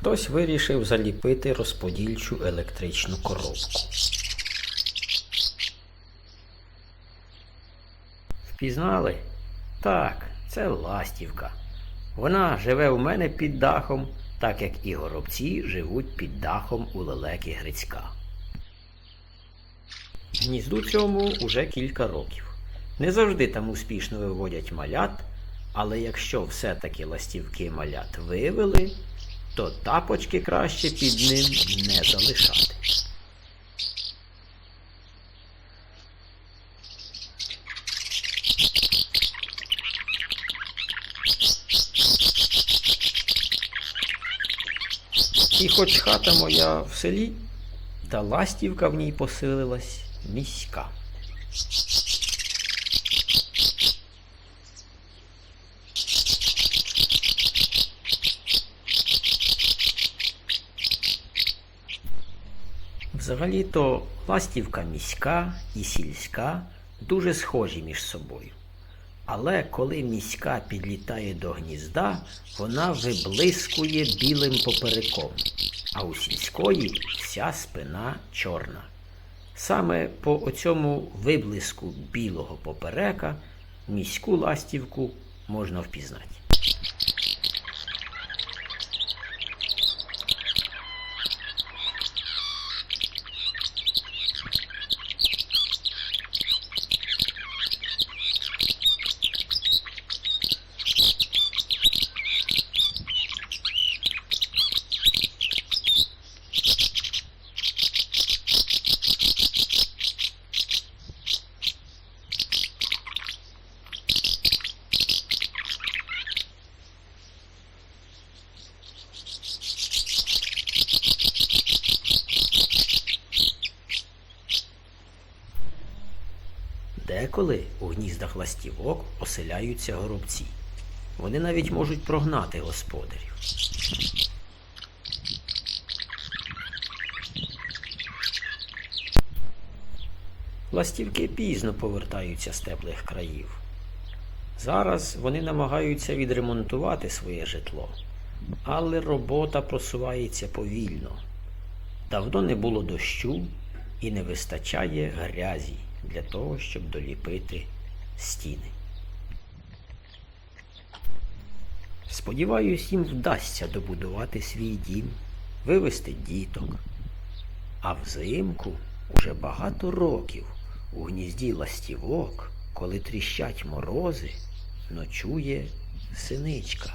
Хтось вирішив заліпити розподільчу електричну коробку. Впізнали? Так, це ластівка. Вона живе у мене під дахом, так як і горобці живуть під дахом у лелеки Грицька. Гнізду цьому уже кілька років. Не завжди там успішно виводять малят, але якщо все-таки ластівки малят вивели, то тапочки краще під ним не залишати. І хоч хата моя в селі, та ластівка в ній поселилась міська. Взагалі-то ластівка міська і сільська дуже схожі між собою. Але коли міська підлітає до гнізда, вона виблискує білим попереком, а у сільської вся спина чорна. Саме по оцьому виблиску білого поперека міську ластівку можна впізнати. Деколи у гніздах ластівок оселяються горобці. Вони навіть можуть прогнати господарів. Ластівки пізно повертаються з теплих країв. Зараз вони намагаються відремонтувати своє житло, але робота просувається повільно. Давно не було дощу і не вистачає грязі для того, щоб доліпити стіни. Сподіваюсь, їм вдасться добудувати свій дім, вивести діток. А взимку уже багато років у гнізді ластівок, коли тріщать морози, ночує синичка.